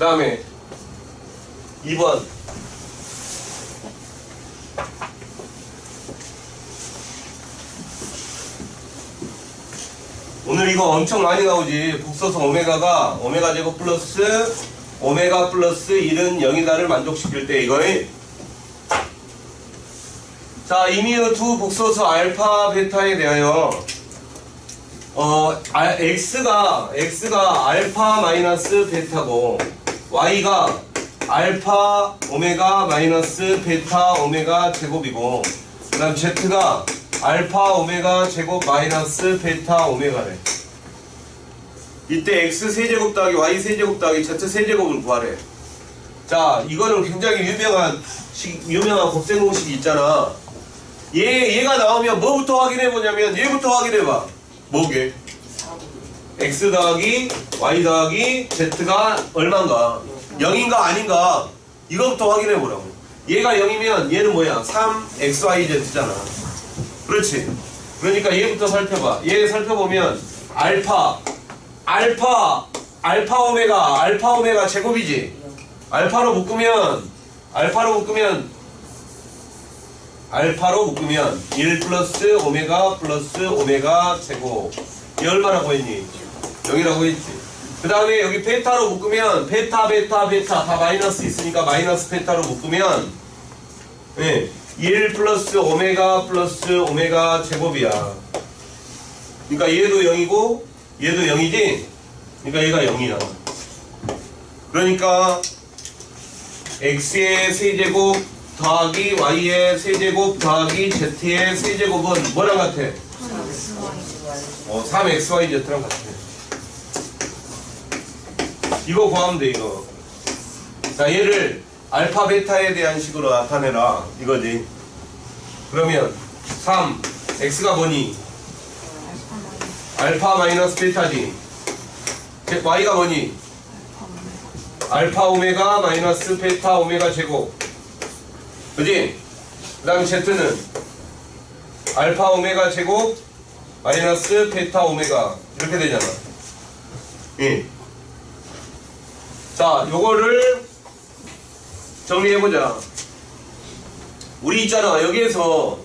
다음에 2번. 오늘 이거 엄청 많이 나오지. 북서서 오메가가 오메가 제곱 플러스 오메가 플러스 1은 0이다를 만족시킬 때 이거에 자 이미어 투 복소수 알파 베타에 대하여 어 아, x가 x가 알파 마이너스 베타고 y가 알파 오메가 마이너스 베타 오메가 제곱이고 그 다음 z가 알파 오메가 제곱 마이너스 베타 오메가래. 이때 x 세제곱 더하기 y 세제곱 더하기 z 세제곱을 구하래. 자 이거는 굉장히 유명한 식, 유명한 곱셈 공식이 있잖아. 얘 얘가 나오면 뭐부터 확인해 보냐면 얘부터 확인해 봐. 뭐게? X 더하기 y 더하기 z가 얼마인가? 0인가 아닌가? 이거부터 확인해 보라고. 얘가 0이면 얘는 뭐야? 3 x y z잖아. 그렇지. 그러니까 얘부터 살펴봐. 얘 살펴보면 알파, 알파, 알파 오메가, 알파 오메가 제곱이지. 알파로 묶으면 알파로 묶으면 알파로 묶으면 1 플러스 오메가 플러스 오메가 제곱. 이 얼마라고 했니? 0이라고 했지. 그 다음에 여기 베타로 묶으면 베타 베타 베타 다 마이너스 있으니까 마이너스 베타로 묶으면 예, 1 플러스 오메가 플러스 오메가 제곱이야. 그러니까 얘도 0이고 얘도 0이지? 그러니까 얘가 0이야. 그러니까 x의 세제곱 더하기 y의 세제곱 더하기 z의 세제곱은 뭐랑 같아? 어, 3xyz랑 같아. 이거 구하면 돼, 이거. 자, 얘를 알파, 베타에 대한 식으로 나타내라. 이거지. 그러면 3, x가 뭐니? 알파 마이너스 베타지. 제- y가 뭐니? 알파 오메가 마이너스 베타 오메가 제곱. 그지? 그 다음에 z는 알파 오메가 제곱 마이너스 베타 오메가 이렇게 되잖아. 예. 자, 요거를 정리해보자. 우리 있잖아. 여기에서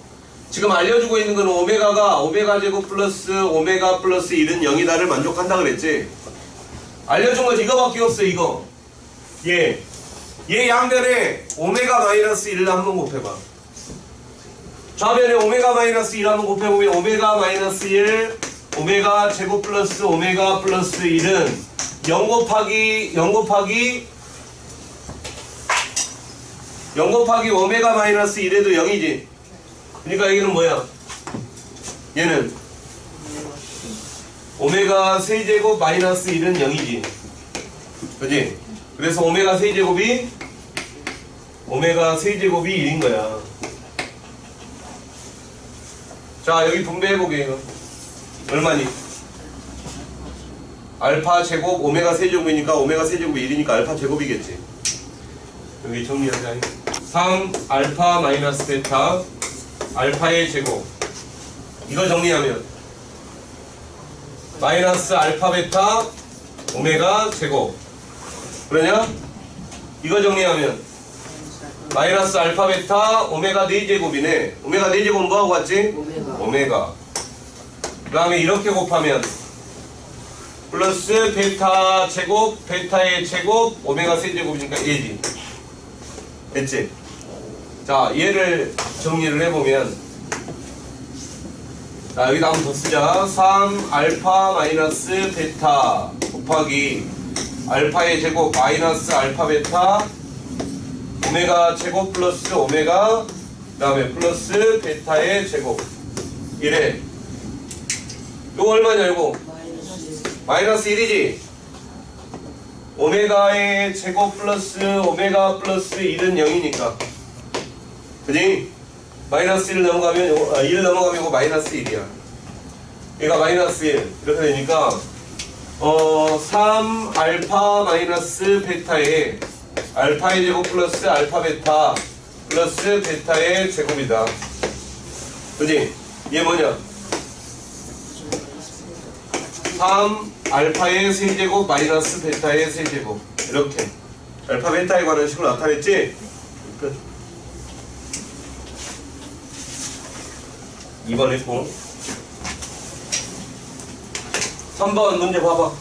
지금 알려주고 있는 건 오메가가 오메가 제곱 플러스 오메가 플러스 1은 0이다를 만족한다 그랬지? 알려준 건 이거밖에 없어, 이거. 예. 얘 양변에 오메가 마이너스 1을 한번 곱해봐. 좌변에 오메가 마이너스 1 한번 곱해보면 오메가 마이너스 1 오메가 제곱 플러스 오메가 플러스 1은 0 곱하기 0 곱하기 0 곱하기 오메가 마이너스 1에도 0이지. 그러니까 여기는 뭐야? 얘는 오메가 세제곱 마이너스 1은 0이지. 그지? 그래서 오메가 세제곱이 오메가 세제곱이 1인 거야. 자 여기 분배해보게 얼마니? 알파 제곱 오메가 세제곱이니까 오메가 세제곱이 1이니까 알파 제곱이겠지 여기 정리하자 3 알파 마이너스 베타 알파의 제곱 이거 정리하면 마이너스 알파 베타 오메가 제곱 그러냐? 이거 정리하면 마이너스 알파 베타 오메가 4제곱이네 오메가 4제곱은 뭐하고 같지? 오메가. 오메가 그 다음에 이렇게 곱하면 플러스 베타 제곱 베타의 제곱 오메가 세제곱이니까 얘지 됐지? 자 얘를 정리를 해보면. 자 여기다 한번 더 쓰자. 3 알파 마이너스 베타 곱하기 알파의 제곱 마이너스 알파 베타 오메가 제곱 플러스 오메가 그 다음에 플러스 베타의 제곱. 이래. 이거 얼마냐 이거 마이너스 1이지 오메가의 제곱 플러스 오메가 플러스 1은 0이니까 그지? 마이너스 1 넘어가면 아, 1 넘어가면 이거 마이너스 1이야 얘가 마이너스 1 이렇게 되니까 어, 3 알파 마이너스 베타의 알파의 제곱 플러스 알파 베타 플러스 베타의 제곱이다 그지? 얘 뭐냐? 3 알파의 세제곱 마이너스 베타의 세제곱 이렇게 알파 베타에 관한 식으로 나타냈지? 끝. 2번 했고 3번 문제 봐봐